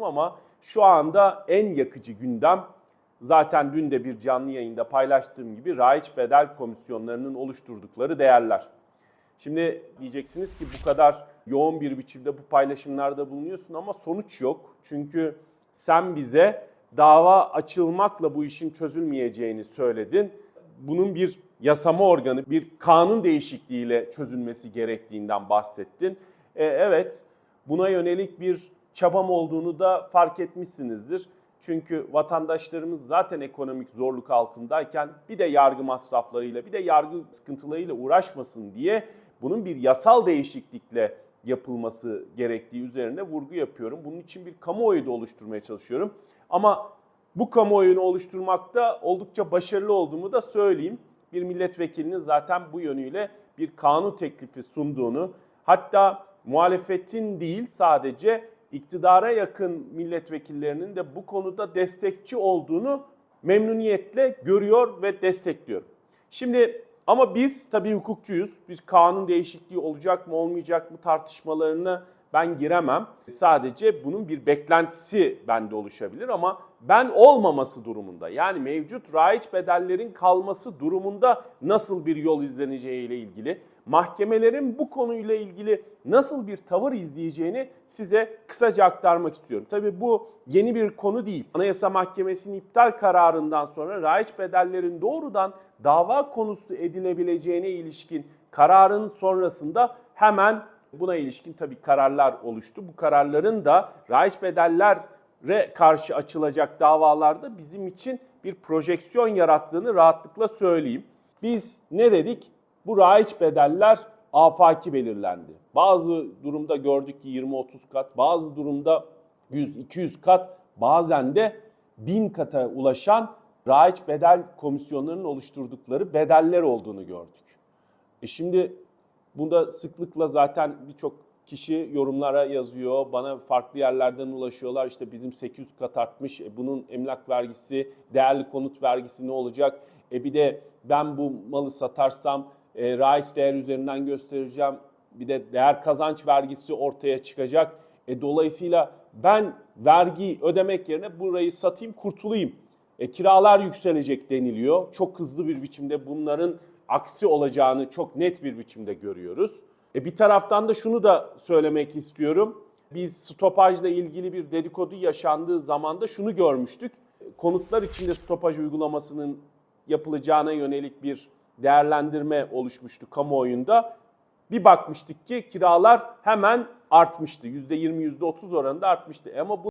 düşünüyorum ama şu anda en yakıcı gündem zaten dün de bir canlı yayında paylaştığım gibi raiç bedel komisyonlarının oluşturdukları değerler. Şimdi diyeceksiniz ki bu kadar yoğun bir biçimde bu paylaşımlarda bulunuyorsun ama sonuç yok. Çünkü sen bize dava açılmakla bu işin çözülmeyeceğini söyledin. Bunun bir yasama organı, bir kanun değişikliğiyle çözülmesi gerektiğinden bahsettin. E, evet, buna yönelik bir çabam olduğunu da fark etmişsinizdir. Çünkü vatandaşlarımız zaten ekonomik zorluk altındayken bir de yargı masraflarıyla bir de yargı sıkıntılarıyla uğraşmasın diye bunun bir yasal değişiklikle yapılması gerektiği üzerine vurgu yapıyorum. Bunun için bir kamuoyu da oluşturmaya çalışıyorum. Ama bu kamuoyunu oluşturmakta oldukça başarılı olduğumu da söyleyeyim. Bir milletvekilinin zaten bu yönüyle bir kanun teklifi sunduğunu, hatta muhalefetin değil sadece iktidara yakın milletvekillerinin de bu konuda destekçi olduğunu memnuniyetle görüyor ve destekliyorum. Şimdi ama biz tabii hukukçuyuz. Bir kanun değişikliği olacak mı olmayacak mı tartışmalarına ben giremem. Sadece bunun bir beklentisi bende oluşabilir ama ben olmaması durumunda yani mevcut raiç bedellerin kalması durumunda nasıl bir yol izleneceği ile ilgili mahkemelerin bu konuyla ilgili nasıl bir tavır izleyeceğini size kısaca aktarmak istiyorum. Tabii bu yeni bir konu değil. Anayasa Mahkemesi'nin iptal kararından sonra raiç bedellerin doğrudan dava konusu edinebileceğine ilişkin kararın sonrasında hemen buna ilişkin tabii kararlar oluştu. Bu kararların da raiç bedellere karşı açılacak davalarda bizim için bir projeksiyon yarattığını rahatlıkla söyleyeyim. Biz ne dedik? Bu raiç bedeller afaki belirlendi. Bazı durumda gördük ki 20-30 kat, bazı durumda 100-200 kat, bazen de 1000 kata ulaşan raiç bedel komisyonlarının oluşturdukları bedeller olduğunu gördük. E şimdi bunda sıklıkla zaten birçok kişi yorumlara yazıyor. Bana farklı yerlerden ulaşıyorlar. İşte bizim 800 kat artmış. E bunun emlak vergisi, değerli konut vergisi ne olacak? E bir de ben bu malı satarsam e, raiç değer üzerinden göstereceğim. Bir de değer kazanç vergisi ortaya çıkacak. E dolayısıyla ben vergi ödemek yerine burayı satayım kurtulayım. E, kiralar yükselecek deniliyor. Çok hızlı bir biçimde bunların aksi olacağını çok net bir biçimde görüyoruz. E, bir taraftan da şunu da söylemek istiyorum. Biz stopajla ilgili bir dedikodu yaşandığı zamanda şunu görmüştük. Konutlar içinde stopaj uygulamasının yapılacağına yönelik bir değerlendirme oluşmuştu kamuoyunda. Bir bakmıştık ki kiralar hemen artmıştı. %20, %30 oranında artmıştı. Ama bu